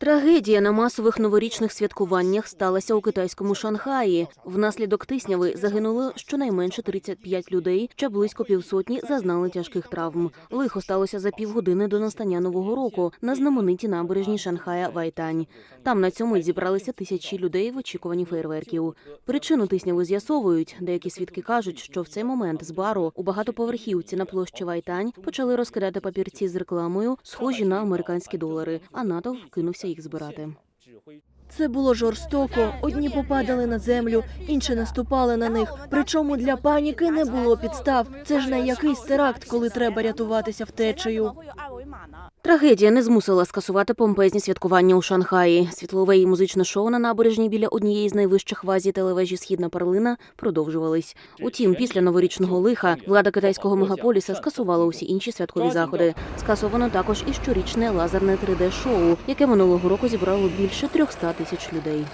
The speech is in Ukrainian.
Трагедія на масових новорічних святкуваннях сталася у китайському Шанхаї. Внаслідок тисняви загинуло щонайменше 35 людей, ще близько півсотні зазнали тяжких травм. Лихо сталося за півгодини до настання нового року на знаменитій набережній Шанхая Вайтань. Там на цьому зібралися тисячі людей в очікуванні фейерверків. Причину тисняви з'ясовують. Деякі свідки кажуть, що в цей момент з бару у багатоповерхівці на площі Вайтань почали розкидати папірці з рекламою, схожі на американські долари, а натовп кинувся їх збирати. Це було жорстоко. Одні попадали на землю, інші наступали на них. Причому для паніки не було підстав. Це ж не якийсь теракт, коли треба рятуватися втечею. Трагедія не змусила скасувати помпезні святкування у Шанхаї. Світлове і музичне шоу на набережній біля однієї з найвищих в Азії телевежі Східна перлина продовжувались. Утім, після новорічного лиха влада китайського мегаполіса скасувала усі інші святкові заходи. Скасовано також і щорічне лазерне 3D-шоу, яке минулого року зібрало більше 300 тисяч людей.